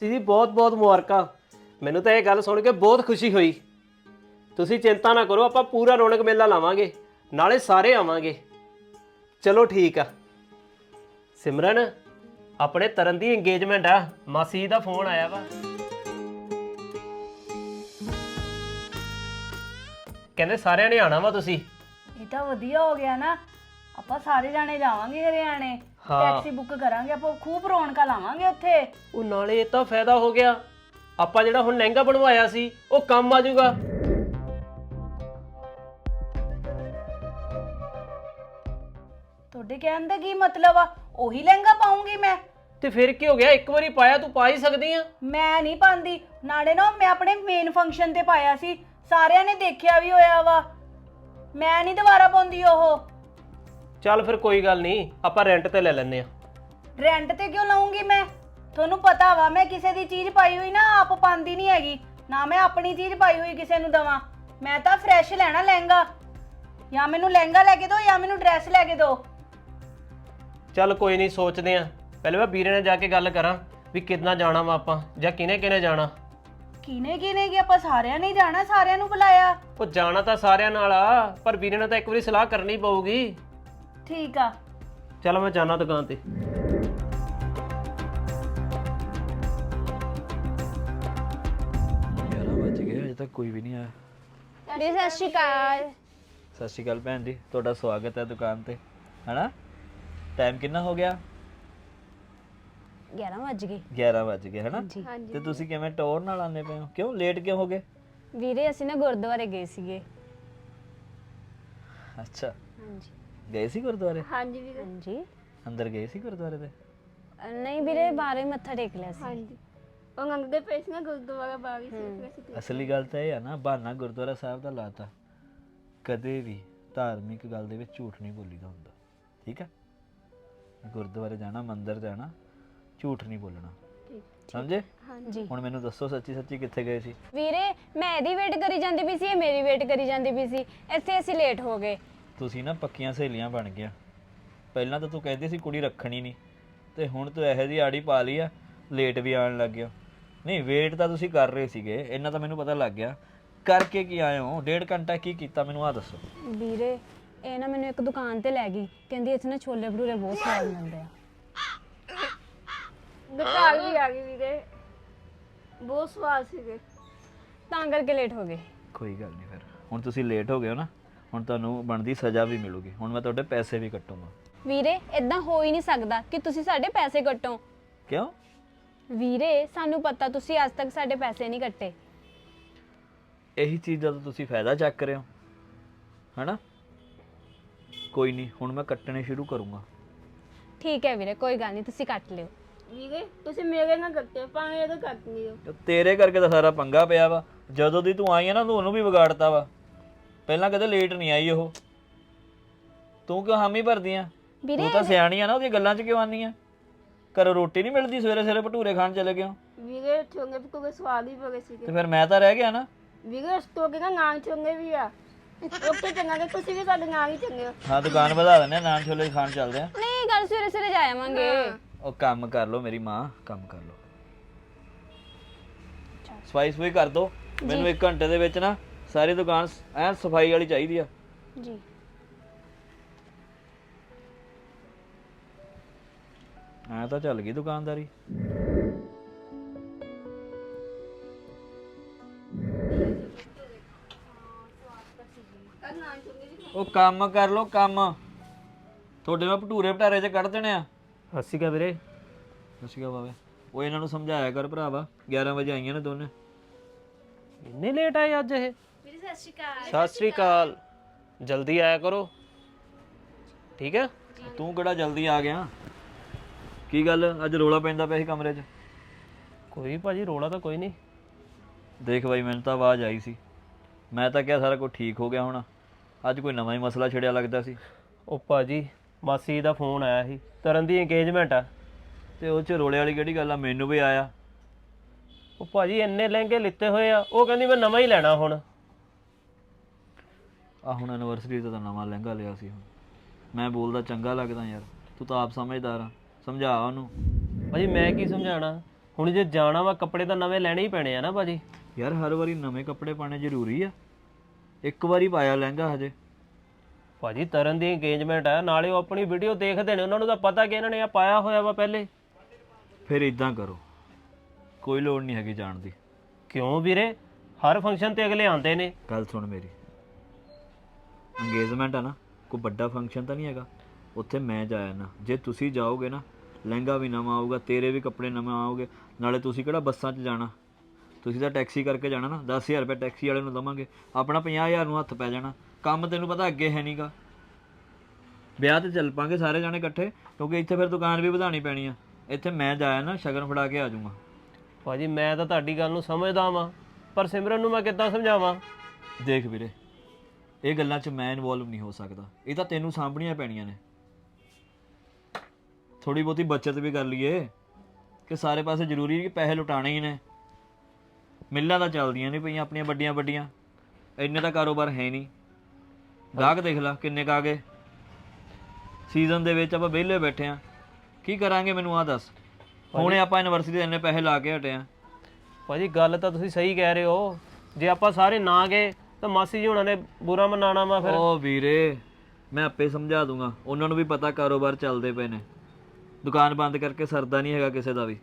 ਜੀ ਬਹੁਤ ਬਹੁਤ ਮੁਬਾਰਕਾਂ। ਮੈਨੂੰ ਤਾਂ ਇਹ ਗੱਲ ਸੁਣ ਕੇ ਬਹੁਤ ਖੁਸ਼ੀ ਹੋਈ। ਤੁਸੀਂ ਚਿੰਤਾ ਨਾ ਕਰੋ, ਆਪਾਂ ਪੂਰਾ ਰੌਣਕ ਮੇਲਾ ਲਾਵਾਂਗੇ, ਨਾਲੇ ਸਾਰੇ ਆਵਾਂਗੇ। ਚਲੋ ਠੀਕ ਆ। ਸਿਮਰਨ, ਆਪਣੇ ਤਰਨ ਦੀ ਇੰਗੇਜਮੈਂਟ ਆ। ਮਾਸੀ ਜੀ ਦਾ ਫੋਨ ਆਇਆ ਵਾ। ਕਹਿੰਦੇ ਸਾਰਿਆਂ ਨੇ ਆਣਾ ਵਾ ਤੁਸੀਂ? ਇਹ ਤਾਂ ਵਧੀਆ ਹੋ ਗਿਆ ਨਾ। ਆਪਾਂ ਸਾਰੇ ਜਾਣੇ ਜਾਵਾਂਗੇ ਹਰਿਆਣੇ। ਹਾਂ। ਟੈਕਸੀ ਬੁੱਕ ਕਰਾਂਗੇ ਆਪਾਂ ਖੂਬ ਰੌਣਕਾਂ ਲਾਵਾਂਗੇ ਉੱਥੇ। ਉਹ ਨਾਲੇ ਇਹ ਤਾਂ ਫਾਇਦਾ ਹੋ ਗਿਆ। ਆਪਾਂ ਜਿਹੜਾ ਹੁਣ ਲਹਿੰਗਾ ਬਣਵਾਇਆ ਸੀ ਉਹ ਕੰਮ ਆ ਜਾਊਗਾ। ਤੁਹਾਡੇ ਕਹਿਣ ਦਾ ਕੀ ਮਤਲਬ ਆ? ਉਹੀ ਲਹਿੰਗਾ ਪਾਉਂਗੀ ਮੈਂ। ਤੇ ਫਿਰ ਕੀ ਹੋ ਗਿਆ? ਇੱਕ ਵਾਰੀ ਪਾਇਆ ਤੂੰ ਪਾ ਹੀ ਸਕਦੀ ਆ। ਮੈਂ ਨਹੀਂ ਪਾਉਂਦੀ। ਨਾਲੇ ਨਾ ਮੈਂ ਆਪਣੇ ਮੇਨ ਫੰਕਸ਼ਨ ਤੇ ਪਾਇਆ ਸੀ। ਸਾਰਿਆਂ ਨੇ ਦੇਖਿਆ ਵੀ ਹੋਇਆ ਵਾ। ਮੈਂ ਨਹੀਂ ਦੁਬਾਰਾ ਪਾਉਂਦੀ ਉਹ। ਚੱਲ ਫਿਰ ਕੋਈ ਗੱਲ ਨਹੀਂ ਆਪਾਂ ਰੈਂਟ ਤੇ ਲੈ ਲੈਨੇ ਆ ਰੈਂਟ ਤੇ ਕਿਉਂ ਲਾਉਂਗੀ ਮੈਂ? ਤੁਹਾਨੂੰ ਪਤਾ ਵਾ ਮੈਂ ਕਿਸੇ ਦੀ ਚੀਜ਼ ਪਾਈ ਹੋਈ ਨਾ ਆਪ ਪਾਉਂਦੀ ਨਹੀਂ ਹੈਗੀ। ਨਾ ਮੈਂ ਆਪਣੀ ਚੀਜ਼ ਪਾਈ ਹੋਈ ਕਿਸੇ ਨੂੰ ਦਵਾਂ। ਮੈਂ ਤਾਂ ਫਰੈਸ਼ ਲੈਣਾ ਲਹਿੰਗਾ। ਜਾਂ ਮੈਨੂੰ ਲਹਿੰਗਾ ਲੈ ਕੇ ਦਿਓ ਜਾਂ ਮੈਨੂੰ ਡਰੈਸ ਲੈ ਕੇ ਦਿਓ। ਚੱਲ ਕੋਈ ਨਹੀਂ ਸੋਚਦੇ ਆ ਪਹਿਲੇ ਮੈਂ ਵੀਰੇ ਨਾਲ ਜਾ ਕੇ ਗੱਲ ਕਰਾਂ ਵੀ ਕਿੰਨਾ ਜਾਣਾ ਵਾ ਆਪਾਂ ਜਾਂ ਕਿਨੇ ਕਿਨੇ ਜਾਣਾ। ਕਿਨੇ ਕਿਨੇ ਕਿ ਆਪਾਂ ਸਾਰਿਆਂ ਨੇ ਹੀ ਜਾਣਾ ਸਾਰਿਆਂ ਨੂੰ ਬੁਲਾਇਆ। ਉਹ ਜਾਣਾ ਤਾਂ ਸਾਰਿਆਂ ਨਾਲ ਆ ਪਰ ਵੀਰੇ ਨਾਲ ਤਾਂ ਇੱਕ ਵਾਰੀ ਸਲਾਹ ਕਰਨੀ ਪਊਗੀ। ਠੀਕ ਆ। ਚੱਲ ਮੈਂ ਜਾਣਾ ਦੁਕਾਨ ਤੇ। ਗਿਆਰਾਂ ਵੱਜ ਗਏ ਅਜੇ ਤੱਕ ਕੋਈ ਵੀ ਨਹੀਂ ਆਇਆ। ਜੀ ਸਤਿ ਸ਼੍ਰੀ ਅਕਾਲ। ਸਤਿ ਸ਼੍ਰੀ ਅਕਾਲ ਭੈਣ ਜੀ ਤੁਹਾਡਾ ਸਵਾਗਤ ਹੈ ਦੁਕਾਨ ਤੇ। ਹੈਨਾ? ਟਾਈਮ ਕਿੰਨਾ ਹੋ ਗਿਆ? 11 ਵੱਜ ਗਏ। 11 ਵੱਜ ਗਏ ਹੈਨਾ? ਜੀ ਤੇ ਤੁਸੀਂ ਕਿਵੇਂ ਟੋਰ ਨਾਲ ਆਨੇ ਪਏ ਹੋ? ਕਿਉਂ ਲੇਟ ਕਿਉਂ ਹੋ ਗਏ? ਵੀਰੇ ਅਸੀਂ ਨਾ ਗੁਰਦੁਆਰੇ ਗਏ ਸੀਗੇ। ਅੱਛਾ। ਹਾਂਜੀ। ਗਏ ਸੀ ਗੁਰਦੁਆਰੇ? ਹਾਂਜੀ ਵੀਰੇ। ਹਾਂਜੀ। ਅੰਦਰ ਗਏ ਸੀ ਗੁਰਦੁਆਰੇ ਦੇ ਅ, ਨਹੀਂ ਵੀਰੇ ਬਾਹਰੋਂ ਹੀ ਮੱਥਾ ਟੇਕ ਲਿਆ ਸੀ। ਹਾਂਜੀ। ਉਹ ਮੰਗਦੇ ਪਏ ਸੀ ਨਾ ਗੁਰਦੁਆਰਾ ਬਾਗੀ ਸੀ ਅਸੀਂ ਅਸਲੀ ਗੱਲ ਤਾਂ ਇਹ ਆ ਨਾ ਬਹਾਨਾ ਗੁਰਦੁਆਰਾ ਸਾਹਿਬ ਦਾ ਲਾਤਾ। ਕਦੇ ਵੀ ਧਾਰਮਿਕ ਗੱਲ ਦੇ ਵਿੱਚ ਝੂਠ ਨਹੀਂ ਬੋਲੀਦਾ ਹੁੰਦਾ ਠੀਕ ਹੈ ਗੁਰਦੁਆਰੇ ਜਾਣਾ ਮੰਦਿਰ ਜਾਣਾ ਝੂਠ ਨਹੀਂ ਬੋਲਣਾ। ਸਮਝੇ? ਹਾਂਜੀ। ਹੁਣ ਮੈਨੂੰ ਦੱਸੋ ਸੱਚੀ ਸੱਚੀ ਕਿੱਥੇ ਗਏ ਸੀ? ਵੀਰੇ ਮੈਂ ਇਹਦੀ ਵੇਟ ਕਰੀ ਜਾਂਦੀ ਪਈ ਸੀ ਇਹ ਮੇਰੀ ਵੇਟ ਕਰੀ ਜਾਂਦੀ ਪਈ ਸੀ। ਇੱਥੇ ਅਸੀਂ ਲੇਟ ਹੋ ਗਏ। ਤੁਸੀਂ ਨਾ ਪੱਕੀਆਂ ਸਹੇਲੀਆਂ ਬਣ ਗਿਆ ਪਹਿਲਾਂ ਤਾਂ ਤੂੰ ਕਹਿੰਦੀ ਸੀ ਕੁੜੀ ਰੱਖਣੀ ਨਹੀਂ ਤੇ ਹੁਣ ਤੂੰ ਇਹੋ ਜਿਹੀ ਆੜੀ ਪਾ ਲਈ ਆ ਲੇਟ ਵੀ ਆਉਣ ਲੱਗ ਗਿਆ ਨਹੀਂ ਵੇਟ ਤਾਂ ਤੁਸੀਂ ਕਰ ਰਹੇ ਸੀਗੇ ਇੰਨਾ ਤਾਂ ਮੈਨੂੰ ਪਤਾ ਲੱਗ ਗਿਆ। ਕਰਕੇ ਕੀ ਆਏ ਹੋ? ਡੇਢ ਘੰਟਾ ਕੀ ਕੀਤਾ ਮੈਨੂੰ ਆ ਦੱਸੋ। ਵੀਰੇ ਇਹ ਨਾ ਮੈਨੂੰ ਇੱਕ ਦੁਕਾਨ ਤੇ ਲੈ ਗਈ ਕਹਿੰਦੀ ਇੱਥੇ ਨਾ ਛੋਲੇ ਭਟੂਰੇ ਬਹੁਤ ਸਵਾਦ ਮਿਲਦੇ ਆ। ਦੁਕਾਨ ਵੀ ਆ ਗਈ ਵੀਰੇ। ਬਹੁਤ ਸਵਾਦ ਸੀਗੇ। ਤਾਂ ਕਰਕੇ ਲੇਟ ਹੋ ਗਏ। ਕੋਈ ਗੱਲ ਨਹੀਂ ਫਿਰ। ਹੁਣ ਤੁਸੀਂ ਲੇਟ ਹੋ ਗਏ ਹੋ ਨਾ। ਹੁਣ ਤੁਹਾਨੂੰ ਬਣਦੀ ਸਜ਼ਾ ਵੀ ਮਿਲੂਗੀ। ਹੁਣ ਮੈਂ ਤੁਹਾਡੇ ਪੈਸੇ ਵੀ ਕੱਟੂੰਗਾ। ਵੀਰੇ ਇਦਾਂ ਹੋ ਹੀ ਨਹੀਂ ਸਕਦਾ ਕਿ ਤੁਸੀਂ ਸਾਡੇ ਪੈਸੇ ਕੱਟੋ। ਕਿਉਂ? ਵੀਰੇ ਸਾਨੂੰ ਪਤਾ ਤੁਸੀਂ ਅੱਜ ਤੱਕ ਸਾਡੇ ਪੈਸੇ ਨਹੀਂ ਕੱਟੇ। ਇਹੀ ਚੀਜ਼ ਦਾ ਤਾਂ ਤੁਸੀਂ ਫਾਇਦਾ ਚੱਕ ਰਹੇ ਹੋ। ਹੈਨਾ? ਕੋਈ ਨਹੀਂ ਹੁਣ ਮੈਂ ਕੱਟਣੇ ਸ਼ੁਰੂ ਕਰੂੰਗਾ। ਠੀਕ ਹੈ ਵੀਰੇ ਕੋਈ ਗੱਲ ਨਹੀਂ ਤੁਸੀਂ ਕੱਟ ਲਿਓ। ਵੀਰੇ ਤੁਸੀਂ ਮੇਰੇ ਨਾਲ ਕੱਟੇ ਭਾਵੇਂ ਇਹਦਾ ਕੱਟ ਨਹੀਂ ਦਿਓ ਤੇ ਤੇਰੇ ਕਰਕੇ ਤਾਂ ਸਾਰਾ ਪੰਗਾ ਪਿਆ ਵਾ। ਜਦੋਂ ਦੀ ਤੂੰ ਆਈ ਹੈ ਨਾ ਤੂੰ ਉਹਨੂੰ ਵੀ ਵਿਗਾੜਤਾ ਵਾ। ਪਹਿਲਾਂ ਕਦੇ ਲੇਟ ਨਹੀਂ ਆਈ ਉਹ। ਤੂੰ ਕਿਉਂ ਹਾਮੀ ਭਰਦੀ ਆ ਵੀਰੇ ਤੂੰ ਤਾਂ ਸਿਆਣੀ ਆ ਨਾ ਉਹਦੀਆਂ ਗੱਲਾਂ 'ਚ ਕਿਉਂ ਆਨੀ ਆ? ਘਰੋਂ ਰੋਟੀ ਨਹੀਂ ਮਿਲਦੀ ਸਵੇਰੇ ਸਵੇਰੇ ਭਟੂਰੇ ਖਾਣ ਚਲੇ ਗਏ ਹੋ। ਵੀਰੇ ਚੋਂਗੇ ਵੀ ਕੋਈ ਸਵਾਦ ਹੀ ਬੜੇ ਸੀਗੇ। ਤੇ ਫਿਰ ਮੈਂ ਤਾਂ ਰਹਿ ਗਿਆ ਨਾ। ਵੀਰੇ ਉਸ ਤੋਂ ਅੱਗੇ ਨਾ ਚੋਂਗੇ ਵੀ ਆ। ਉੱਥੇ ਚੰਗਾ ਤੁਸੀਂ ਵੀ ਸਾਡੇ ਨਾਲ ਹੀ ਚੰਗੇ ਹੋ। ਹਾਂ ਦੁਕਾਨ ਵਧਾ ਦਿੰਦੇ ਆ ਨਾਨ ਛੋਲੇ ਖਾਣ ਚੱਲਦੇ ਆ ਨਹੀਂ ਗੱਲ ਸਵੇਰੇ ਸਵੇਰੇ ਜਾ ਆਵਾਂਗੇ। ਉਹ ਕੰਮ ਕਰ ਲਓ ਮੇਰੀ ਮਾਂ ਕੰਮ ਕਰ ਲਓ। ਸਫ਼ਾਈ ਸਫ਼ਾਈ ਕਰ ਦੋ। ਮੈਨੂੰ 1 ਘੰਟੇ ਦੇ ਵਿੱਚ ਨਾ ਸਾਰੀ ਦੁਕਾਨ ਐਨ ਸਫ਼ਾਈ ਵਾਲੀ ਚਾਹੀਦੀ ਆ। ਜੀ। ਐ ਤਾਂ ਚੱਲ ਗਈ ਦੁਕਾਨਦਾਰੀ। ਉਹ ਕੰਮ ਕਰ ਲੋ ਕੰਮ। ਤੁਹਾਡੇ ਨਾਲ ਭਟੂਰੇ ਭਟਾਰੇ ਚ ਕੱਢ ਦੇਣੇ ਆ। ਹੱਸੀ ਕਾ ਵੀਰੇ। ਸਸਿਕਾ ਬਾਵੇ ਉਹ ਇਹਨਾਂ ਨੂੰ ਸਮਝਾਇਆ ਕਰ ਭਰਾਵਾ 11 ਵਜੇ ਆਈਆਂ ਨੇ ਦੋਨੇ। ਇੰਨੇ ਲੇਟ ਆਏ ਅੱਜ ਇਹ? ਸਤਿ ਸ਼੍ਰੀ ਅਕਾਲ। ਸਤਿ ਸ਼੍ਰੀ ਅਕਾਲ। ਜਲਦੀ ਆਇਆ ਕਰੋ। ਠੀਕ ਹੈ? ਤੂੰ ਕਿਹੜਾ ਜਲਦੀ ਆ ਗਿਆ? ਕੀ ਗੱਲ? ਅੱਜ ਰੋਲਾ ਪੈਂਦਾ ਪਿਆ ਸੀ ਕਮਰੇ 'ਚ? ਕੋਈ ਭਾਜੀ ਰੋਲਾ ਤਾਂ ਕੋਈ ਨਹੀਂ ਦੇਖ ਬਾਈ ਮੈਨੂੰ ਤਾਂ ਆਵਾਜ਼ ਆਈ ਸੀ। ਮੈਂ ਤਾਂ ਕਿਹਾ ਸਾਰਾ ਕੁਝ ਠੀਕ ਹੋ ਗਿਆ ਹੋਣਾ। ਅੱਜ ਕੋਈ ਨਵਾਂ ਹੀ ਮਸਲਾ ਛਿੜਿਆ ਲੱਗਦਾ ਸੀ। ਉਹ ਭਾਜੀ ਮਾਸੀ ਦਾ ਫੋਨ ਆਇਆ ਸੀ। ਤਰਨ ਦੀ ਇੰਗੇਜਮੈਂਟ ਆ। ਤੇ ਉਹ 'ਚ ਰੋਲੇ ਵਾਲੀ ਕਿਹੜੀ ਗੱਲ ਆ? ਮੈਨੂੰ ਵੀ ਆਇਆ। ਉਹ ਭਾਜੀ ਇੰਨੇ ਲਹਿੰਗੇ ਲਿੱਤੇ ਹੋਏ ਆ। ਉਹ ਕਹਿੰਦੀ ਮੈਂ ਨਵਾਂ ਹੀ ਲੈਣਾ ਹੁਣ। ਆ ਹੁਣ ਐਨਵਰਸਰੀ ਤੇ ਤਾਂ ਨਵਾਂ ਲਹਿੰਗਾ ਲਿਆ ਸੀ ਹੁਣ। ਮੈਂ ਬੋਲਦਾ ਚੰਗਾ ਲੱਗਦਾ ਯਾਰ ਤੂੰ ਤਾਂ ਆਪ ਸਮਝਦਾਰ ਆ ਸਮਝਾ ਉਹਨੂੰ। ਭਾਜੀ ਮੈਂ ਕੀ ਸਮਝਾਣਾ? ਹੁਣ ਜੇ ਜਾਣਾ ਵਾ ਕੱਪੜੇ ਤਾਂ ਨਵੇਂ ਲੈਣੇ ਹੀ ਪੈਣੇ ਆ ਨਾ ਭਾਜੀ। ਯਾਰ ਹਰ ਵਾਰੀ ਨਵੇਂ ਕੱਪੜੇ ਪਾਣੇ ਜ਼ਰੂਰੀ ਆ। ਇੱਕ ਵਾਰੀ ਪਾਇਆ ਲਹਿੰਗਾ ਹਜੇ। ਭਾਜੀ ਤਰਨ ਦੀ ਇੰਗੇਜਮੈਂਟ ਹੈ ਨਾਲੇ ਉਹ ਆਪਣੀ ਵੀਡੀਓ ਦੇਖਦੇ ਨੇ ਉਹਨਾਂ ਨੂੰ ਤਾਂ ਪਤਾ ਕਿ ਇਹਨਾਂ ਨੇ ਆ ਪਾਇਆ ਹੋਇਆ ਵਾ ਪਹਿਲੇ। ਫਿਰ ਇਦਾਂ ਕਰੋ। ਕੋਈ ਲੋੜ ਨਹੀਂ ਹੈਗੀ ਜਾਣ ਦੀ। ਕਿਉਂ ਵੀਰੇ? ਹਰ ਫੰਕਸ਼ਨ ਤੇ ਅਗਲੇ ਆਉਂਦੇ ਨੇ। ਗੱਲ ਸੁਣ ਮੇਰੀ। ਅੰਗੇਜਮੈਂਟ ਆ ਨਾ ਕੋਈ ਵੱਡਾ ਫੰਕਸ਼ਨ ਤਾਂ ਨਹੀਂ ਹੈਗਾ। ਉੱਥੇ ਮੈਂ ਜਾਇਆ ਨਾ। ਜੇ ਤੁਸੀਂ ਜਾਓਗੇ ਨਾ ਲਹਿੰਗਾ ਵੀ ਨਵਾਂ ਆਊਗਾ ਤੇਰੇ ਵੀ ਕੱਪੜੇ ਨਵੇਂ ਆਉਗੇ ਨਾਲੇ ਤੁਸੀਂ ਕਿਹੜਾ ਬੱਸਾਂ 'ਚ ਜਾਣਾ? ਤੁਸੀਂ ਤਾਂ ਟੈਕਸੀ ਕਰਕੇ ਜਾਣਾ ਨਾ 10000 ਰੁਪਏ ਟੈਕਸੀ ਵਾਲੇ ਨੂੰ ਦਵਾਂਗੇ। ਆਪਣਾ 50000 ਨੂੰ ਹੱਥ ਪੈ ਜਾਣਾ। ਕੰਮ ਤੈਨੂੰ ਪਤਾ ਅੱਗੇ ਹੈ ਨਹੀਂਗਾ ਵਿਆਹ ਤੇ ਚੱਲ ਪਾਂਗੇ ਸਾਰੇ ਜਾਣੇ ਇਕੱਠੇ ਕਿਉਂਕਿ ਇੱਥੇ ਫਿਰ ਦੁਕਾਨ ਵੀ ਵਧਾਣੀ ਪੈਣੀ ਆ। ਇੱਥੇ ਮੈਂ ਜਾਇਆ ਨਾ ਸ਼ਗਨ ਫੜਾ ਕੇ ਆ ਜਾਊਂਗਾ। ਭਾਜੀ ਮੈਂ ਤਾਂ ਤੁਹਾਡੀ ਗੱਲ ਨੂੰ ਸਮਝਦਾ ਵਾਂ। ਪਰ ਸਿਮਰਨ ਨੂੰ ਮੈਂ ਕਿੱਦਾਂ ਸਮਝਾਵਾਂ? ਦੇਖ ਵੀਰੇ ਇਹ ਗੱਲਾਂ 'ਚ ਮੈਂ ਇਨਵੋਲਵ ਨਹੀਂ ਹੋ ਸਕਦਾ। ਇਹ ਤਾਂ ਤੈਨੂੰ ਸਾਂਭਣੀਆਂ ਪੈਣੀਆਂ ਨੇ। ਥੋੜੀ ਬਹੁਤੀ ਬਚਤ ਵੀ ਕਰ ਲਈਏ ਕਿ ਸਾਰੇ ਪਾਸੇ ਜ਼ਰੂਰੀ ਨਹੀਂ ਕਿ ਪੈਸੇ ਲੁਟਾਣੇ ਹੀ ਨੇ। ਮਿੱਲਾਂ ਤਾਂ ਚੱਲਦੀਆਂ ਨਹੀਂ ਪਈਆਂ ਆਪਣੀਆਂ ਵੱਡੀਆਂ ਵੱਡੀਆਂ। ਇੰਨੇ ਤਾਂ ਕਾਰੋਬਾਰ ਹੈ ਨਹੀਂ। ਗਾਹਕ ਦੇਖ ਲੈ ਕਿੰਨੇ ਕਾ ਗਏ। ਸੀਜ਼ਨ ਦੇ ਵਿੱਚ ਆਪਾਂ ਵਿਹਲੇ ਬੈਠੇ ਆ ਕੀ ਕਰਾਂਗੇ ਮੈਨੂੰ ਆ ਦੱਸ। ਹੁਣੇ ਆਪਾਂ ਯੂਨੀਵਰਸਿਟੀ ਦੇ ਇੰਨੇ ਪੈਸੇ ਲਾ ਕੇ ਹਟੇ ਆ ਭਾਜੀ ਗੱਲ ਤਾਂ ਤੁਸੀਂ ਸਹੀ ਕਹਿ ਰਹੇ ਹੋ। ਜੇ ਆਪਾਂ ਸਾਰੇ ਨਾ ਗਏ ਤਾਂ ਮਾਸੀ ਜੀ ਉਹਨਾਂ ਨੇ ਬੁਰਾ ਮਨਾਣਾ ਵਾ ਫਿਰ। ਓ ਵੀਰੇ, ਮੈਂ ਆਪੇ ਸਮਝਾ ਦੂੰਗਾ। ਉਹਨਾਂ ਨੂੰ ਵੀ ਪਤਾ ਕਾਰੋਬਾਰ ਚੱਲਦੇ ਪਏ ਨੇ। ਦੁਕਾਨ ਬੰਦ ਕਰਕੇ ਸਰਦਾ ਨਹੀਂ ਹੈਗਾ ਕਿਸੇ ਦਾ ਵੀ।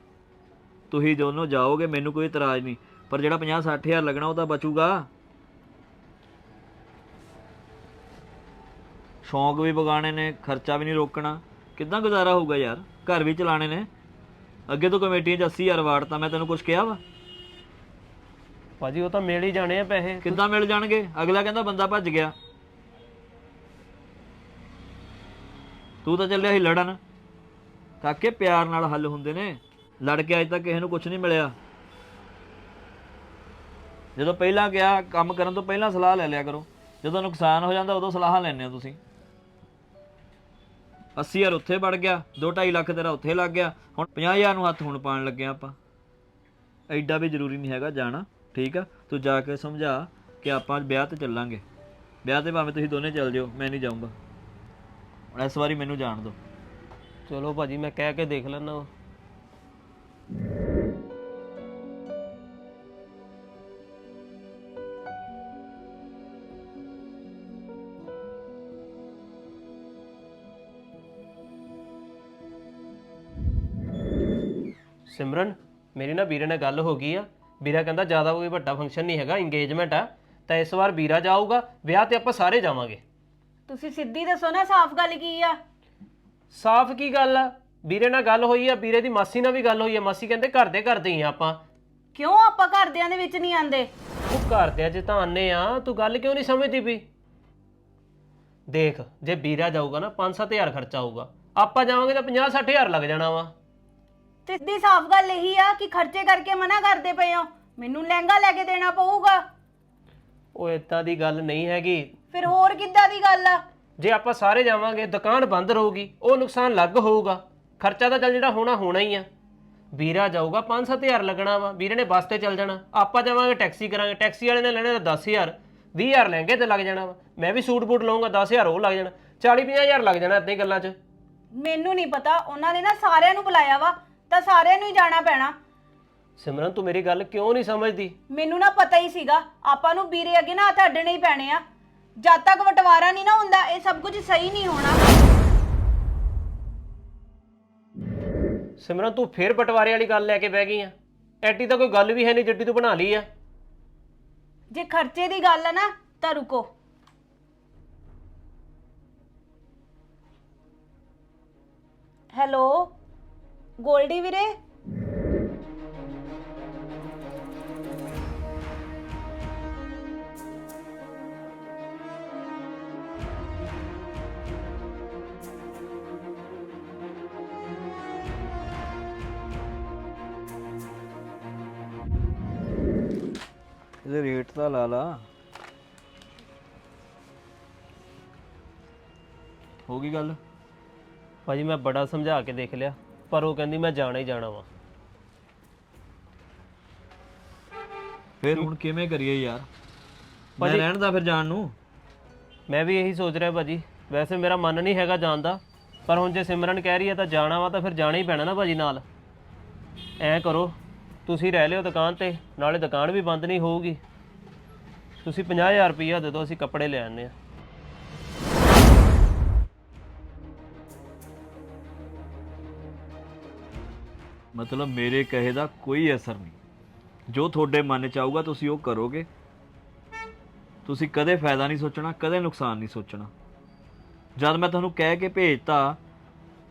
ਤੁਸੀਂ ਦੋਨੋਂ ਜਾਓਗੇ, ਮੈਨੂੰ ਕੋਈ ਇਤਰਾਜ਼ ਨਹੀਂ। ਪਰ ਜਿਹੜਾ 50 60 ਹਜ਼ਾਰ ਲੱਗਣਾ, ਉਹ ਤਾਂ ਬਚੂਗਾ। ਸ਼ੌਂਕ ਵੀ ਬਗਾਣੇ ਨੇ, ਖਰਚਾ ਵੀ ਨਹੀਂ ਰੋਕਣਾ। ਕਿੱਦਾਂ ਗੁਜ਼ਾਰਾ ਹੋਊਗਾ ਯਾਰ? ਘਰ ਵੀ ਚਲਾਣੇ ਨੇ। ਅੱਗੇ ਤੋਂ ਕਮੇਟੀ 'ਚ 80000 ਵਾੜਤਾ ਮੈਂ ਤੈਨੂੰ ਕੁਝ ਕਿਹਾ ਵਾ। ਭਾਜੀ, ਉਹ ਤਾਂ ਮਿਲ ਹੀ ਜਾਣੇ ਆ ਪੈਸੇ। ਕਿੱਦਾਂ ਮਿਲ ਜਾਣਗੇ? ਅਗਲਾ ਕਹਿੰਦਾ ਬੰਦਾ ਭੱਜ ਗਿਆ। ਤੂੰ ਤਾਂ ਚੱਲਿਆ ਸੀ ਲੜਨ। ਕਾਕੇ, ਪਿਆਰ ਨਾਲ ਹੱਲ ਹੁੰਦੇ ਨੇ। ਲੜ ਕੇ ਅੱਜ ਤੱਕ ਕਿਸੇ ਨੂੰ ਕੁਝ ਨਹੀਂ ਮਿਲਿਆ। ਜਦੋਂ ਪਹਿਲਾਂ ਗਿਆ ਕੰਮ ਕਰਨ ਤੋਂ ਪਹਿਲਾਂ ਸਲਾਹ ਲੈ ਲਿਆ ਕਰੋ। ਜਦੋਂ ਨੁਕਸਾਨ ਹੋ ਜਾਂਦਾ, ਉਦੋਂ ਸਲਾਹਾਂ ਲੈਣੇ ਹੋ ਤੁਸੀਂ। 80000 ਉੱਥੇ ਵੜ ਗਿਆ 2.5 ਲੱਖ ਤੇਰਾ ਉੱਥੇ ਲੱਗ ਗਿਆ। ਹੁਣ 50000 ਨੂੰ ਹੱਥ ਹੁਣ ਪਾਣ ਲੱਗੇ ਆਪਾਂ। ਐਡਾ ਵੀ ਜ਼ਰੂਰੀ ਨਹੀਂ ਹੈਗਾ ਜਾਣਾ। ਠੀਕ ਆ? ਤੂੰ ਜਾ ਕੇ ਸਮਝਾ ਕਿ ਆਪਾਂ ਵਿਆਹ ਤੇ ਚੱਲਾਂਗੇ। ਵਿਆਹ ਤੇ ਭਾਵੇਂ ਤੁਸੀਂ ਦੋਨੇ ਚੱਲ ਜਿਓ, ਮੈਂ ਨਹੀਂ ਜਾਊਂਗਾ। ਹੁਣ ਇਸ ਵਾਰੀ ਮੈਨੂੰ ਜਾਣ ਦਿਓ ਚਲੋ ਭਾਜੀ, ਮੈਂ ਕਹਿ ਕੇ ਦੇਖ ਲੈਣਾ ਵਾ। ਸਿਮਰਨ, ਮੇਰੀ ਨਾ ਵੀਰੇ ਨਾਲ ਗੱਲ ਹੋ ਗਈ ਆ। ਵੀਰਾ ਕਹਿੰਦਾ ਜ਼ਿਆਦਾ ਕੋਈ ਵੱਡਾ ਫੰਕਸ਼ਨ ਨਹੀਂ ਹੈਗਾ ਇੰਗੇਜਮੈਂਟ ਆ ਤਾਂ ਇਸ ਵਾਰ ਵੀਰਾ ਜਾਊਗਾ ਵਿਆਹ ਤੇ ਆਪਾਂ ਸਾਰੇ ਜਾਵਾਂਗੇ। ਤੁਸੀਂ ਸਿੱਧੀ ਦੱਸੋ ਨਾ ਸਾਫ਼ ਗੱਲ ਕੀ ਆ? ਸਾਫ਼ ਕੀ ਗੱਲ ਆ? ਵੀਰੇ ਨਾਲ ਗੱਲ ਹੋਈ ਆ ਵੀਰੇ ਦੀ ਮਾਸੀ ਨਾਲ ਵੀ ਗੱਲ ਹੋਈ ਆ ਮਾਸੀ ਕਹਿੰਦੇ ਘਰ ਦੇ ਕਰਦੇ ਹੀ ਆ ਆਪਾਂ। ਕਿਉਂ ਆਪਾਂ ਘਰਦਿਆਂ ਦੇ ਵਿੱਚ ਨਹੀਂ ਆਂਦੇ ਉਹ ਘਰਦਿਆਂ 'ਚ ਤਾਂ ਆਨੇ ਆ ਤੂੰ ਗੱਲ ਕਿਉਂ ਨਹੀਂ ਸਮਝਦੀ ਪਈ? ਦੇਖ ਜੇ ਵੀਰਾ ਜਾਊਗਾ ਨਾ 5-7000 ਖਰਚਾ ਆਊਗਾ। ਆਪਾਂ ਜਾਵਾਂਗੇ ਤਾਂ 50-60000 ਲੱਗ ਜਾਣਾ ਵਾ। ਤੇ ਸਿੱਧੀ ਸਾਫ਼ ਗੱਲ ਇਹੀ ਆ ਕਿ ਖਰਚੇ ਕਰਕੇ ਮਨਾ ਕਰਦੇ ਪਏ ਹੋ। ਮੈਨੂੰ ਲਹਿੰਗਾ ਲੈ ਕੇ ਦੇਣਾ ਪਊਗਾ। ਉਹ ਏਦਾਂ ਦੀ ਗੱਲ ਨਹੀਂ ਹੈਗੀ। ਫਿਰ ਹੋਰ ਕਿੱਦਾਂ ਦੀ ਗੱਲ ਆ? ਜੇ ਆਪਾਂ ਸਾਰੇ ਜਾਵਾਂਗੇ ਦੁਕਾਨ ਬੰਦ ਰਹੂਗੀ ਉਹ ਨੁਕਸਾਨ ਲੱਗ ਹੋਊਗਾ। ਖਰਚਾ ਤਾਂ ਚੱਲ ਜਿਹੜਾ ਹੋਣਾ ਹੋਣਾ ਹੀ ਆ। ਵੀਰਾ ਜਾਊਗਾ 5-7000 ਲੱਗਣਾ ਵਾ। ਵੀਰੇ ਨੇ ਬੱਸ ਤੇ ਚੱਲ ਜਾਣਾ। ਆਪਾਂ ਜਾਵਾਂਗੇ ਟੈਕਸੀ ਕਰਾਂਗੇ। ਟੈਕਸੀ ਵਾਲੇ ਨੇ ਲੈਣੇ ਤਾਂ 10000 20000 ਲਹਿੰਗੇ ਤੇ ਲੱਗ ਜਾਣਾ ਵਾ। ਮੈਂ ਵੀ ਸੂਟ ਬੂਟ ਲਵਾਂਗਾ 10000 ਉਹ ਲੱਗ ਜਾਣਾ। 40-50000 ਲੱਗ ਜਾਣਾ ਏਦਾਂ ਹੀ ਗੱਲਾਂ 'ਚ। ਮੈਨੂੰ ਨਹੀਂ ਪਤਾ ਉਹਨਾਂ ਨੇ ਨਾ ਸਾਰਿਆਂ ਨੂੰ ਬੁਲਾਇਆ ਵਾ। ਤਾਂ ਸਾਰਿਆਂ ਨੂੰ ਹੀ ਜਾਣਾ ਪੈਣਾ। ਸਿਮਰਨ ਤੂੰ ਮੇਰੀ ਗੱਲ ਕਿਉਂ ਨਹੀਂ ਸਮਝਦੀ? ਮੈਨੂੰ ਨਾ ਪਤਾ ਹੀ ਸੀਗਾ ਆਪਾਂ ਨੂੰ ਵੀਰੇ ਅੱਗੇ ਨਾ ਹੱਥ ਅੱਡਣੇ ਹੀ ਪੈਣੇ ਆ। ਜਦ ਤੱਕ ਬਟਵਾਰਾ ਨਹੀਂ ਨਾ ਹੁੰਦਾ ਇਹ ਸਭ ਕੁਝ ਸਹੀ ਨਹੀਂ ਹੋਣਾ। ਸਿਮਰਨ ਤੂੰ ਫੇਰ ਬਟਵਾਰੇ ਵਾਲੀ ਗੱਲ ਲੈ ਕੇ ਬਹਿ ਗਈ ਆ। ਐਡੀ ਤਾਂ ਕੋਈ ਗੱਲ ਵੀ ਹੈ ਨਹੀਂ ਜਿੱਡੀ ਤੂੰ ਬਣਾ ਲਈ ਆ। ਜੇ ਖਰਚੇ ਦੀ ਗੱਲ ਆ ਨਾ ਤਾਂ ਰੁਕੋ। ਹੈਲੋ? ਗੋਲਡੀ ਵੀਰੇ? ਇਹਦੇ ਰੇਟ ਤਾਂ ਲਾ ਲਾ। ਹੋ ਗਈ ਗੱਲ? ਭਾਜੀ ਮੈਂ ਬੜਾ ਸਮਝਾ ਕੇ ਦੇਖ ਲਿਆ। ਪਰ ਉਹ ਕਹਿੰਦੀ ਮੈਂ ਜਾਣਾ ਹੀ ਜਾਣਾ ਵਾ। ਫਿਰ ਹੁਣ ਕਿਵੇਂ ਕਰੀਏ ਯਾਰ? ਮੈਂ ਰਹਿਣ ਦਾ ਫਿਰ ਜਾਣ ਨੂੰ। ਮੈਂ ਵੀ ਇਹੀ ਸੋਚ ਰਿਹਾ ਭਾਜੀ। ਵੈਸੇ ਮੇਰਾ ਮਨ ਨਹੀਂ ਹੈਗਾ ਜਾਣ ਦਾ ਪਰ ਹੁਣ ਜੇ ਸਿਮਰਨ ਕਹਿ ਰਹੀ ਹੈ ਤਾਂ ਜਾਣਾ ਵਾ ਤਾਂ ਫਿਰ ਜਾਣਾ ਹੀ ਪੈਣਾ ਨਾ ਭਾਜੀ ਨਾਲ। ਐਂ ਕਰੋ ਤੁਸੀਂ ਰਹਿ ਲਿਓ ਦੁਕਾਨ ਤੇ ਨਾਲੇ ਦੁਕਾਨ ਵੀ ਬੰਦ ਨਹੀਂ ਹੋਊਗੀ। ਤੁਸੀਂ 50000 ਰੁਪਈਆ ਦੇ ਦਿਓ ਅਸੀਂ ਕੱਪੜੇ ਲੈ ਆਉਂਦੇ ਆ ਮਤਲਬ ਮੇਰੇ ਕਹੇ ਦਾ ਕੋਈ ਅਸਰ ਨਹੀਂ। ਜੋ ਤੁਹਾਡੇ ਮਨ ਚ ਆਊਗਾ, ਤੁਸੀਂ ਉਹ ਕਰੋਗੇ। ਤੁਸੀਂ ਕਦੇ ਫਾਇਦਾ ਨਹੀਂ ਸੋਚਣਾ, ਕਦੇ ਨੁਕਸਾਨ ਨਹੀਂ ਸੋਚਣਾ। ਜਦ ਮੈਂ ਤੁਹਾਨੂੰ ਕਹਿ ਕੇ ਭੇਜਤਾ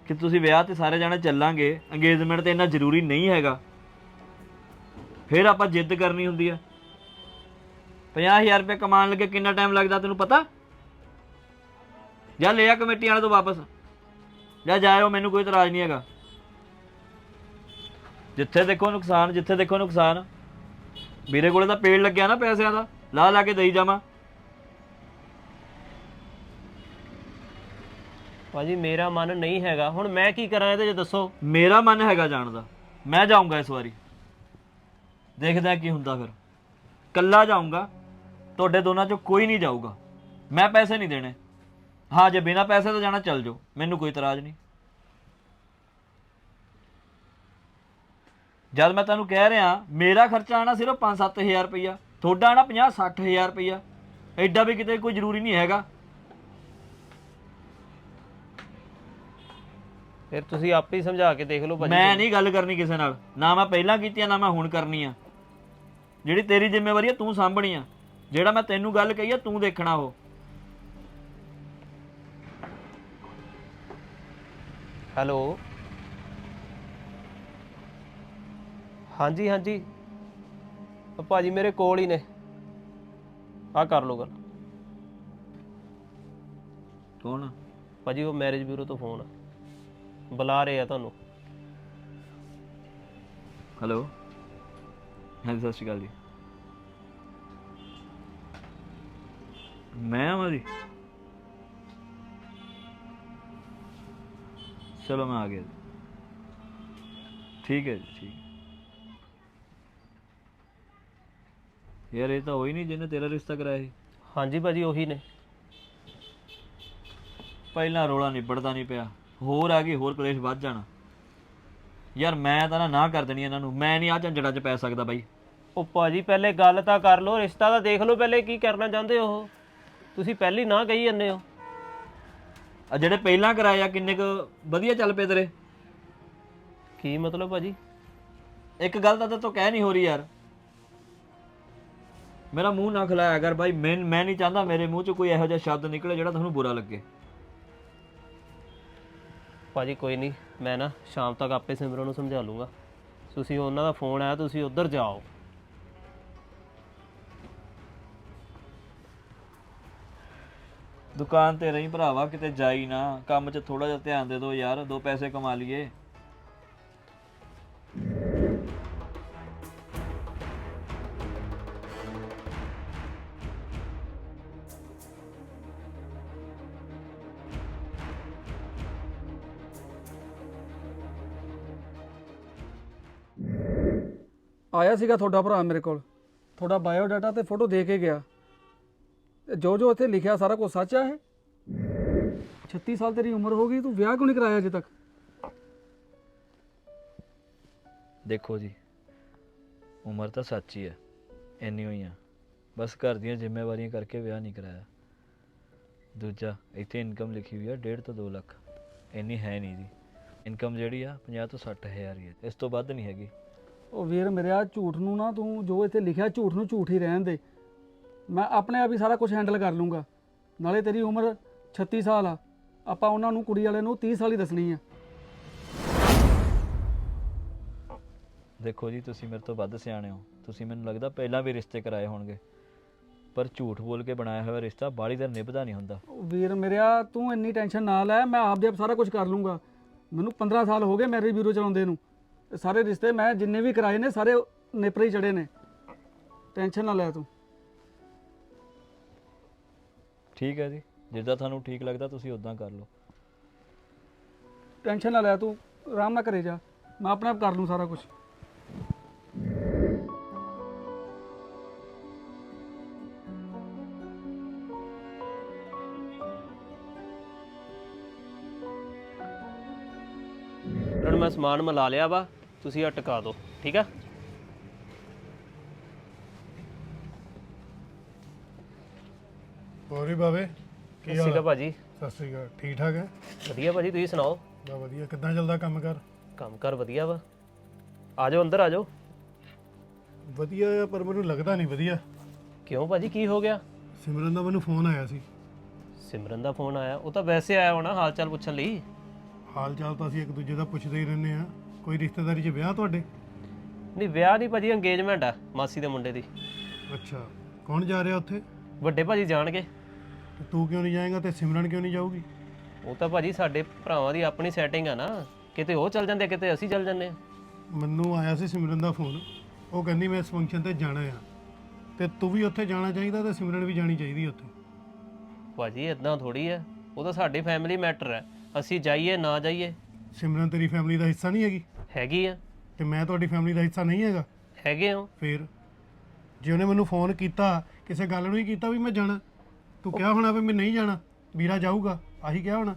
ਕਿ ਤੁਸੀਂ ਵਿਆਹ ਤੇ ਸਾਰੇ ਜਾਣੇ ਚੱਲਾਂਗੇ ਅੰਗੇਜਮੈਂਟ ਤੇ ਇੰਨਾ ਜ਼ਰੂਰੀ ਨਹੀਂ ਹੈਗਾ। ਫਿਰ ਆਪਾਂ ਜਿੱਦ ਕਰਨੀ ਹੁੰਦੀ ਆ। 50000 ਰੁਪਏ ਕਮਾਉਣ ਲੱਗੇ, ਕਿੰਨਾ ਟਾਈਮ ਲੱਗਦਾ ਤੈਨੂੰ ਪਤਾ? ਜਾਂ ਲਿਆ ਕਮੇਟੀ ਵਾਲੇ ਤੋਂ ਵਾਪਸ। ਜਾਂ ਜਾਇਓ ਮੈਨੂੰ ਕੋਈ ਇਤਰਾਜ਼ ਨਹੀਂ ਹੈਗਾ। ਜਿੱਥੇ ਦੇਖੋ ਨੁਕਸਾਨ ਜਿੱਥੇ ਦੇਖੋ ਨੁਕਸਾਨ। ਵੀਰੇ ਕੋਲੇ ਤਾਂ ਪੇੜ ਲੱਗਿਆ ਨਾ ਪੈਸਿਆਂ ਦਾ ਲਾ ਲਾ ਕੇ ਦੇਈ ਜਾਵਾਂ। ਭਾਜੀ ਮੇਰਾ ਮਨ ਨਹੀਂ ਹੈਗਾ। ਹੁਣ ਮੈਂ ਕੀ ਕਰਾਂ ਇਹਦੇ 'ਚ ਦੱਸੋ? ਮੇਰਾ ਮਨ ਹੈਗਾ ਜਾਣ ਦਾ। ਮੈਂ ਜਾਊਂਗਾ ਇਸ ਵਾਰੀ। ਦੇਖਦਾ ਕੀ ਹੁੰਦਾ ਫਿਰ। ਕੱਲਾ ਜਾਊਂਗਾ ਤੁਹਾਡੇ ਦੋਨਾਂ ਚੋਂ ਕੋਈ ਨਹੀਂ ਜਾਊਗਾ। ਮੈਂ ਪੈਸੇ ਨਹੀਂ ਦੇਣੇ। ਹਾਂ ਜੇ ਬਿਨਾ ਪੈਸੇ ਤੋਂ ਜਾਣਾ ਚੱਲ ਜਾਓ। ਮੈਨੂੰ ਕੋਈ ਇਤਰਾਜ਼ ਨਹੀਂ। ਜਦ ਮੈਂ ਤੁਹਾਨੂੰ ਕਹਿ ਰਿਹਾ ਮੇਰਾ ਖਰਚਾ ਆਣਾ ਸਿਰਫ 5-7000 ਰੁਪਈਆ ਤੁਹਾਡਾ ਆਣਾ 50-60000 ਰੁਪਈਆ। ਐਡਾ ਵੀ ਕਿਤੇ ਕੋਈ ਜ਼ਰੂਰੀ ਨਹੀਂ ਹੈਗਾ। ਫਿਰ ਤੁਸੀਂ ਆਪੇ ਹੀ ਸਮਝਾ ਕੇ ਦੇਖ ਲਓ ਭਾਜੀ। ਮੈਂ ਨਹੀਂ ਗੱਲ ਕਰਨੀ ਕਿਸੇ ਨਾਲ। ਨਾ ਮੈਂ ਪਹਿਲਾਂ ਕੀਤੀ ਆ ਨਾ ਮੈਂ ਹੁਣ ਕਰਨੀ ਆ ਜਿਹੜੀ ਤੇਰੀ ਜ਼ਿੰਮੇਵਾਰੀ ਆ ਤੂੰ ਸਾਂਭਣੀ ਆ। ਜਿਹੜਾ ਮੈਂ ਤੈਨੂੰ ਗੱਲ ਕਹੀ ਆ ਤੂੰ ਦੇਖਣਾ ਉਹ। ਹੈਲੋ। ਹਾਂਜੀ ਹਾਂਜੀ। ਉਹ ਭਾਜੀ ਮੇਰੇ ਕੋਲ ਹੀ ਨੇ। ਆ ਕਰ ਲਓ ਗੱਲ। ਕੌਣ ਭਾਜੀ ਉਹ ਮੈਰਿਜ ਬਿਊਰੋ ਤੋਂ ਫੋਨ ਆ। ਬੁਲਾ ਰਹੇ ਆ ਤੁਹਾਨੂੰ। ਹੈਲੋ। ਹਾਂਜੀ ਸਤਿ ਸ਼੍ਰੀ ਅਕਾਲ ਜੀ। ਮੈਂ ਆਵਾਂ ਜੀ? ਚਲੋ ਮੈਂ ਆ ਗਿਆ ਜੀ। ਠੀਕ ਹੈ ਜੀ ਠੀਕ। ਯਾਰ ਇਹ ਤਾਂ ਹੋਈ ਨਹੀਂ ਜਿਹਨੇ ਤੇਰਾ ਰਿਸ਼ਤਾ ਕਰਾਇਆ ਸੀ। ਹਾਂਜੀ ਭਾਜੀ ਉਹੀ ਨੇ। ਪਹਿਲਾਂ ਰੋਲਾ ਨਿਬੜਦਾ ਨਹੀਂ ਪਿਆ। ਹੋਰ ਆ ਗਈ ਹੋਰ ਕਲੇਸ਼ ਵੱਧ ਜਾਣਾ। ਯਾਰ ਮੈਂ ਤਾਂ ਨਾ ਨਾ ਕਰ ਦੇਣੀ ਇਹਨਾਂ ਨੂੰ। ਮੈਂ ਨਹੀਂ ਆ ਝੰਜੜਾਂ 'ਚ ਪੈ ਸਕਦਾ ਬਾਈ। ਉਹ ਭਾਜੀ ਪਹਿਲੇ ਗੱਲ ਤਾਂ ਕਰ ਲਓ। ਰਿਸ਼ਤਾ ਤਾਂ ਦੇਖ ਲਓ ਪਹਿਲੇ ਕੀ ਕਰਨਾ ਚਾਹੁੰਦੇ ਹੋ ਤੁਸੀਂ ਪਹਿਲੀ ਨਾ ਕਹੀ ਜੰਨੇ ਹੋ। ਆ ਜਿਹੜੇ ਪਹਿਲਾਂ ਕਰਾਏ ਆ ਕਿੰਨੇ ਕੁ ਵਧੀਆ ਚੱਲ ਪਏ ਤੇਰੇ? ਕੀ ਮਤਲਬ ਭਾਜੀ? ਇੱਕ ਗੱਲ ਤਾਂ ਤੂੰ ਕਹਿ ਨਹੀਂ ਹੋ ਰਹੀ ਯਾਰ। ਮੇਰਾ ਮੂੰਹ ਨਾ ਖਲਾਇਆ ਕਰ ਬਾਈ ਮੈਂ ਮੈਂ ਨਹੀਂ ਚਾਹੁੰਦਾ ਮੇਰੇ ਮੂੰਹ 'ਚ ਕੋਈ ਇਹੋ ਜਿਹਾ ਸ਼ਬਦ ਨਿਕਲੇ ਜਿਹੜਾ ਤੁਹਾਨੂੰ ਬੁਰਾ ਲੱਗੇ। ਭਾਜੀ ਕੋਈ ਨਹੀਂ ਮੈਂ ਨਾ ਸ਼ਾਮ ਤੱਕ ਆਪੇ ਸਿਮਰਨ ਨੂੰ ਸਮਝਾ ਲੂੰਗਾ। ਤੁਸੀਂ ਉਹਨਾਂ ਦਾ ਫੋਨ ਆਇਆ ਤੁਸੀਂ ਉੱਧਰ ਜਾਓ। ਦੁਕਾਨ ਤੇ ਰਹੀ ਭਰਾਵਾ ਕਿਤੇ ਜਾਈ ਨਾ। ਕੰਮ 'ਚ ਥੋੜਾ ਜਿਹਾ ਧਿਆਨ ਦੇ ਦਿਓ ਯਾਰ ਦੋ ਪੈਸੇ ਕਮਾ ਲਈਏ। ਆਇਆ ਸੀਗਾ ਤੁਹਾਡਾ ਭਰਾ ਮੇਰੇ ਕੋਲ। ਤੁਹਾਡਾ ਬਾਇਓ ਡਾਟਾ ਤੇ ਫੋਟੋ ਦੇ ਕੇ ਗਿਆ। ਤੇ ਜੋ ਜੋ ਇੱਥੇ ਲਿਖਿਆ ਸਾਰਾ ਕੁਝ ਸੱਚ ਆ ਇਹ? 36 ਸਾਲ ਤੇਰੀ ਉਮਰ ਹੋ ਗਈ, ਤੂੰ ਵਿਆਹ ਕਿਉਂ ਨਹੀਂ ਕਰਾਇਆ ਅਜੇ ਤੱਕ? ਦੇਖੋ ਜੀ, ਉਮਰ ਤਾਂ ਸੱਚ ਹੀ ਹੈ ਇੰਨੀ ਹੋਈ ਆ। ਬਸ ਘਰ ਦੀਆਂ ਜ਼ਿੰਮੇਵਾਰੀਆਂ ਕਰਕੇ ਵਿਆਹ ਨਹੀਂ ਕਰਾਇਆ। ਦੂਜਾ, ਇੱਥੇ ਇਨਕਮ ਲਿਖੀ ਹੋਈ ਆ 1.5 ਤੋਂ 2 ਲੱਖ। ਇੰਨੀ ਹੈ ਨਹੀਂ ਜੀ। ਇਨਕਮ ਜਿਹੜੀ ਆ 50 ਤੋਂ 60 ਹਜ਼ਾਰ ਹੀ ਹੈ ਇਸ ਤੋਂ ਵੱਧ ਨਹੀਂ ਹੈਗੀ। ਉਹ ਵੀਰ ਮੇਰਿਆ ਝੂਠ ਨੂੰ ਨਾ ਤੂੰ ਜੋ ਇੱਥੇ ਲਿਖਿਆ ਝੂਠ ਨੂੰ ਝੂਠ ਹੀ ਰਹਿਣ ਦੇ। ਮੈਂ ਆਪਣੇ ਆਪ ਹੀ ਸਾਰਾ ਕੁਝ ਹੈਂਡਲ ਕਰ ਲੂੰਗਾ। ਨਾਲੇ ਤੇਰੀ ਉਮਰ 36 ਸਾਲ ਆ। ਆਪਾਂ ਉਹਨਾਂ ਨੂੰ ਕੁੜੀ ਵਾਲੇ ਨੂੰ 30 ਸਾਲ ਹੀ ਦੱਸਣੀ ਆ। ਦੇਖੋ ਜੀ ਤੁਸੀਂ ਮੇਰੇ ਤੋਂ ਵੱਧ ਸਿਆਣੇ ਹੋ। ਤੁਸੀਂ ਮੈਨੂੰ ਲੱਗਦਾ ਪਹਿਲਾਂ ਵੀ ਰਿਸ਼ਤੇ ਕਰਾਏ ਹੋਣਗੇ। ਪਰ ਝੂਠ ਬੋਲ ਕੇ ਬਣਾਇਆ ਹੋਇਆ ਰਿਸ਼ਤਾ ਬਾੜੀ ਦਰ ਨਿਭਦਾ ਨਹੀਂ ਹੁੰਦਾ। ਵੀਰ ਮੇਰਿਆ ਤੂੰ ਇੰਨੀ ਟੈਨਸ਼ਨ ਨਾ ਲੈ ਮੈਂ ਆਪਦੇ ਆਪ ਸਾਰਾ ਕੁਝ ਕਰ ਲੂੰਗਾ। ਮੈਨੂੰ 15 ਸਾਲ ਹੋ ਗਏ ਮੈਰਿਜ ਬਿਊਰੋ ਚਲਾਉਂਦੇ ਨੂੰ। ਤੇ ਸਾਰੇ ਰਿਸ਼ਤੇ ਮੈਂ ਜਿੰਨੇ ਵੀ ਕਰਾਏ ਨੇ ਸਾਰੇ ਨੇਪਰੇ ਹੀ ਚੜੇ ਨੇ। ਟੈਨਸ਼ਨ ਨਾ ਲੈ ਤੂੰ। ਠੀਕ ਹੈ ਜੀ। ਜਿੱਦਾਂ ਤੁਹਾਨੂੰ ਠੀਕ ਲੱਗਦਾ ਤੁਸੀਂ ਉਦਾਂ ਕਰ ਲਓ। ਟੈਨਸ਼ਨ ਨਾ ਲੈ ਤੂੰ। ਆਰਾਮ ਨਾਲ ਘਰੇ ਜਾ। ਮੈਂ ਆਪਣੇ ਆਪ ਕਰ ਲੂੰ ਸਾਰਾ ਕੁਝ ਸਮਾਨ ਮਿਲਾ ਲਿਆ ਵਾ ਤੁਸੀਂ ਆ ਟਿਕਾ ਦਿਓ ਠੀਕ ਆ? ਹੋਰ ਵੀ ਕੀ ਹਾਲ ਸੀਗਾ ਆ? ਭਾਜੀ। ਸਤਿ ਸ੍ਰੀ ਅਕਾਲ ਠੀਕ ਠਾਕ ਹੈ? ਵਧੀਆ ਭਾਜੀ ਤੁਸੀਂ ਸੁਣਾਓ? ਬਾ ਵਧੀਆ ਕਿੱਦਾਂ ਚੱਲਦਾ ਕੰਮ ਕਰ? ਕੰਮਕਾਰ ਵਧੀਆ ਵਾ। ਆ ਜਾਓ ਅੰਦਰ ਆ ਜਾਓ। ਵਧੀਆ ਆ ਪਰ ਮੈਨੂੰ ਲੱਗਦਾ ਨਹੀਂ ਵਧੀਆ। ਕਿਉਂ ਭਾਜੀ ਕੀ ਹੋ ਗਿਆ? ਸਿਮਰਨ ਦਾ ਮੈਨੂੰ ਫੋਨ ਆਇਆ ਸੀ। ਸਿਮਰਨ ਦਾ ਫੋਨ ਆਇਆ ਉਹ ਤਾਂ ਵੈਸੇ ਆਇਆ ਹੋਣਾ ਹਾਲ ਚਾਲ ਪੁੱਛਣ ਲਈ। ਹਾਲ ਚਾਲ ਤਾਂ ਅਸੀਂ ਇੱਕ ਦੂਜੇ ਦਾ ਪੁੱਛਦੇ ਹੀ ਰਹਿੰਦੇ ਆ ਕੋਈ ਰਿਸ਼ਤੇਦਾਰੀ 'ਚ ਵਿਆਹ ਤੁਹਾਡੇ? ਨਹੀਂ ਵਿਆਹ ਨਹੀਂ ਭਾਜੀ ਅੰਗੇਜਮੈਂਟ ਆ ਮਾਸੀ ਦੇ ਮੁੰਡੇ ਦੀ। ਅੱਛਾ ਕੌਣ ਜਾ ਰਿਹਾ ਉੱਥੇ? ਵੱਡੇ ਭਾਜੀ ਜਾਣਗੇ। ਤੇ ਤੂੰ ਕਿਉਂ ਨਹੀਂ ਜਾਏਗਾ ਤੇ ਸਿਮਰਨ ਕਿਉਂ ਨਹੀਂ ਜਾਊਗੀ? ਉਹ ਤਾਂ ਭਾਜੀ ਸਾਡੇ ਭਰਾਵਾਂ ਦੀ ਆਪਣੀ ਸੈਟਿੰਗ ਆ ਨਾ। ਕਿਤੇ ਉਹ ਚੱਲ ਜਾਂਦੇ ਕਿਤੇ ਅਸੀਂ ਚੱਲ ਜਾਂਦੇ ਆ ਮੈਨੂੰ ਆਇਆ ਸੀ ਸਿਮਰਨ ਦਾ ਫੋਨ ਉਹ ਕਹਿੰਦੀ ਮੈਂ ਇਸ ਫੰਕਸ਼ਨ ਤੇ ਜਾਣਾ ਆ। ਤੇ ਤੂੰ ਵੀ ਉੱਥੇ ਜਾਣਾ ਚਾਹੀਦਾ ਤੇ ਸਿਮਰਨ ਵੀ ਜਾਣੀ ਚਾਹੀਦੀ ਉੱਥੇ? ਭਾਜੀ ਇਦਾਂ ਥੋੜੀ ਆ। ਉਹ ਤਾਂ ਸਾਡੀ ਫੈਮਿਲੀ ਮੈਟਰ ਹੈ ਅਸੀਂ ਜਾਈਏ ਨਾ ਜਾਈਏ? ਸਿਮਰਨ ਤੇਰੀ ਫੈਮਿਲੀ ਦਾ ਹਿੱਸਾ ਨਹੀਂ ਹੈਗੀ। ਹੈਗੀ ਆ। ਤੇ ਮੈਂ ਤੁਹਾਡੀ ਫੈਮਿਲੀ ਦਾ ਹਿੱਸਾ ਨਹੀਂ ਹੈਗਾ। ਹੈਗੇ ਹੋ? ਫੇਰ ਜੇ ਉਹਨੇ ਮੈਨੂੰ ਫੋਨ ਕੀਤਾ ਕਿਸੇ ਗੱਲ ਨੂੰ ਹੀ ਕੀਤਾ ਵੀ ਮੈਂ ਜਾਣਾ ਤੂੰ ਕਿਹਾ ਹੋਣਾ ਵੀ ਮੈਂ ਨਹੀਂ ਜਾਣਾ ਵੀਰਾ ਜਾਊਗਾ ਆਹੀ ਕਿਹਾ ਹੋਣਾ।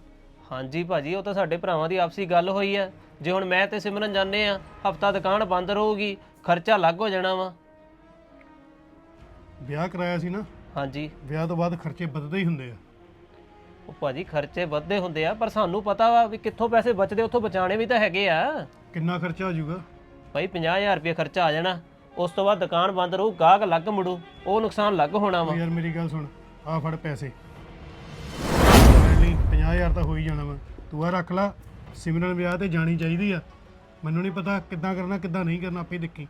ਹਾਂਜੀ ਭਾਜੀ ਉਹ ਤਾਂ ਸਾਡੇ ਭਰਾਵਾਂ ਦੀ ਆਪਸੀ ਗੱਲ ਹੋਈ ਆ। ਜੇ ਹੁਣ ਮੈਂ ਤੇ ਸਿਮਰਨ ਜਾਂਦੇ ਆ ਹਫਤਾ ਦੁਕਾਨ ਬੰਦ ਰਹੂਗੀ ਖਰਚਾ ਅਲੱਗ ਹੋ ਜਾਣਾ ਵਾ। ਵਿਆਹ ਕਰਾਇਆ ਸੀ ਨਾ। ਹਾਂਜੀ। ਵਿਆਹ ਤੋਂ ਬਾਅਦ ਖਰਚੇ ਵੱਧਦੇ ਹੀ ਹੁੰਦੇ ਆ। ਉਹ ਭਾਜੀ ਖਰਚੇ ਵੱਧਦੇ ਹੁੰਦੇ ਆ ਪਰ ਸਾਨੂੰ ਪਤਾ ਵਾ ਵੀ ਕਿੱਥੋਂ ਪੈਸੇ ਬਚਦੇ ਉੱਥੋਂ ਬਚਾਣੇ ਵੀ ਤਾਂ ਹੈਗੇ ਆ। ਕਿੰਨਾ ਖਰਚਾ ਹੋ ਜਾਊਗਾ? ਭਾਈ 50000 ਰੁਪਏ ਖਰਚਾ ਆ ਜਾਣਾ। ਉਸ ਤੋਂ ਬਾਅਦ ਦੁਕਾਨ ਬੰਦ ਰਹੂ ਗਾਹਕ ਅਲੱਗ ਮੁੜੂ ਉਹ ਨੁਕਸਾਨ ਅਲੱਗ ਹੋਣਾ ਵਾ। ਯਾਰ ਮੇਰੀ ਗੱਲ ਸੁਣ ਆ ਫੜ ਪੈਸੇ। ਨਹੀਂ 50000 ਤਾਂ ਹੋ ਹੀ ਜਾਣਾ ਵਾ। ਤੂੰ ਆ ਰੱਖ ਲੈ ਸਿਮਰਨ ਵਿਆਹ ਤੇ ਜਾਣੀ ਚਾਹੀਦੀ ਆ। ਮੈਨੂੰ ਨਹੀਂ ਪਤਾ ਕਿੱਦਾਂ ਕਰਨਾ ਕਿੱਦਾਂ ਨਹੀਂ ਕਰਨਾ ਆਪੇ ਦੇਖੀ।